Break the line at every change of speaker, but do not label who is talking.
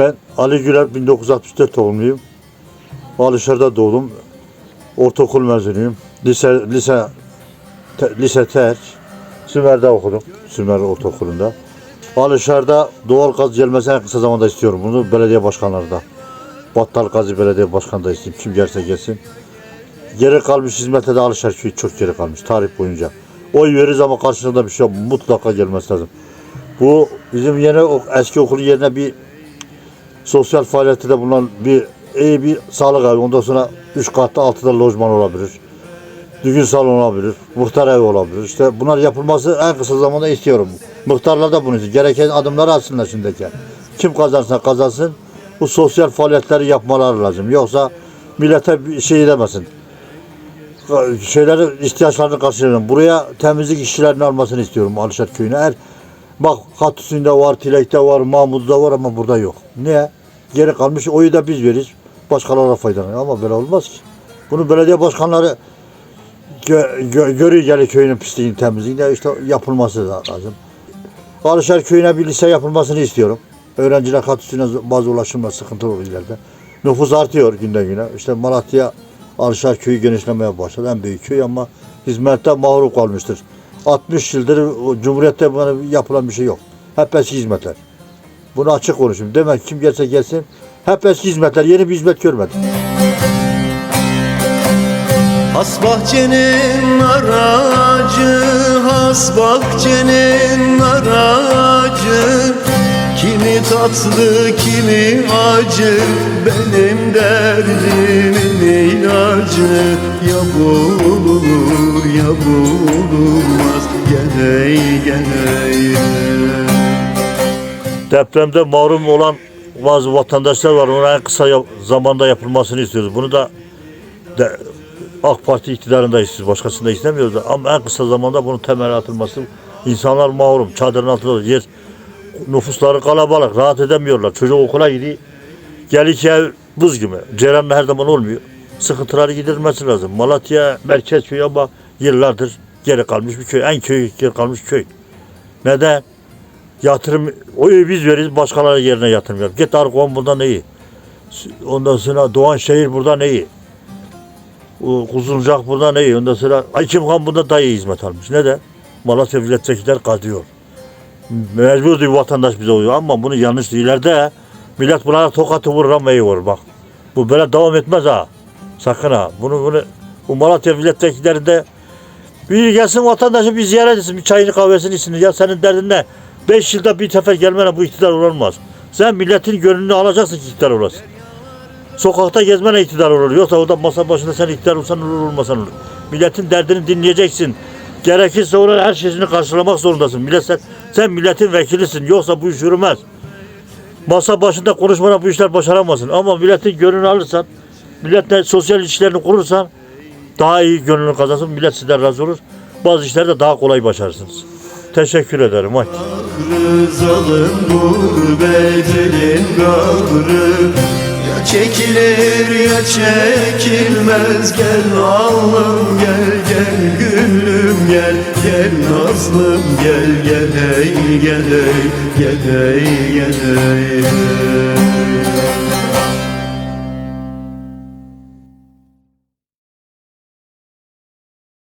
Ben Ali Güler 1964 doğumluyum. Alışar'da doğdum. Ortaokul mezunuyum. Lise lise te- lise terk. Sümer'de okudum. Sümer Ortaokulu'nda. Alışar'da doğal gaz gelmesini en kısa zamanda istiyorum. Bunu belediye başkanları da. Battal Gazi Belediye Başkanı da isteyeyim. Kim gelirse gelsin. Geri kalmış hizmete de Alışar köyü çok geri kalmış tarih boyunca. Oy veririz ama karşılığında bir şey. Mutlaka gelmesi lazım. Bu bizim yeni eski okulun yerine bir sosyal faaliyette de bulunan bir iyi bir sağlık evi. Ondan sonra üç katlı altıda lojman olabilir. Düğün salonu olabilir. Muhtar evi olabilir. İşte bunlar yapılması en kısa zamanda istiyorum. Muhtarlar da bunu istiyor. Gereken adımları atsınlar şimdiki. Kim kazansa kazansın bu sosyal faaliyetleri yapmaları lazım. Yoksa millete bir şey demesin. Şeyleri ihtiyaçlarını karşılayalım. Buraya temizlik işçilerinin almasını istiyorum Alişer köyüne. Eğer Bak Hatüsü'nde var, Tilek'te var, Mahmud'da var ama burada yok. Niye? Geri kalmış oyu da biz veririz. Başkalarına faydalanıyor ama böyle olmaz ki. Bunu belediye başkanları gö, gö, görüyor geliyor köyünün pisliğini temizliğinde işte yapılması lazım. Alışer köyüne bir lise yapılmasını istiyorum. Öğrenciler Hatüsü'ne bazı ulaşımla sıkıntılı olur ileride. Nüfus artıyor günden güne. İşte Malatya Alışer köyü genişlemeye başladı. En büyük köy ama hizmetten mahrum kalmıştır. 60 yıldır Cumhuriyet'te yapılan bir şey yok. Hep eski hizmetler. Bunu açık konuşayım. Demek kim gelse gelsin. Hep eski hizmetler. Yeni bir hizmet görmedim.
Has bahçenin aracı, has bahçenin aracı Kimi tatlı, kimi acı, benim derdimin ilacı Ya bulunur, ya bulunmaz, gene gene
Depremde mahrum olan bazı vatandaşlar var. Ona en kısa zamanda yapılmasını istiyoruz. Bunu da de, AK Parti iktidarında istiyoruz. Başkasını da istemiyoruz. da. Ama en kısa zamanda bunun temel atılması. İnsanlar mahrum. Çadırın altında yer. Nüfusları kalabalık. Rahat edemiyorlar. Çocuk okula gidiyor. Gel iki ev buz gibi. Cerenle her zaman olmuyor. Sıkıntıları giderilmesi lazım. Malatya merkez köy ama yıllardır geri kalmış bir köy. En köy geri kalmış köy. Neden? Yatırım, oyu biz veririz başkaları yerine yatırım yap. Git Arkoğan buradan iyi. Ondan sonra Doğan şehir buradan iyi. O Kuzuncak buradan iyi. Ondan sonra Aykimhan burada daha iyi hizmet almış. Neden? Malatya milletvekiller kazıyor. Mecbur değil vatandaş bize uyuyor ama bunu yanlış. İleride millet bunlara tokatı vurur ama iyi vurur bak. Bu böyle devam etmez ha. Sakın ha. Bunu bunu bu Malatya milletvekillerinde bir gelsin vatandaşı bir ziyaret etsin, bir çayını kahvesini içsin. Ya senin derdin ne? Beş yılda bir sefer gelmene bu iktidar olmaz. Sen milletin gönlünü alacaksın ki iktidar olasın. Sokakta gezmene iktidar olur. Yoksa orada masa başında sen iktidar olsan olur olmasan olur. Milletin derdini dinleyeceksin. Gerekirse onun her şeyini karşılamak zorundasın. Millet sen, sen milletin vekilisin. Yoksa bu iş yürümez. Masa başında konuşmana bu işler başaramazsın. Ama milletin gönlünü alırsan, milletle sosyal ilişkilerini kurursan daha iyi gönlünü kazansın. Millet sizden razı olur. Bazı işleri de daha kolay başarırsınız. Teşekkür ederim. Hadi.
Rızalım gurbetelin gavrı Ya çekilir ya çekilmez. Gel Allah'ım gel gel. Gülüm gel Gel. Nazlım gel gel. Ey gel ey Gel ey gel ey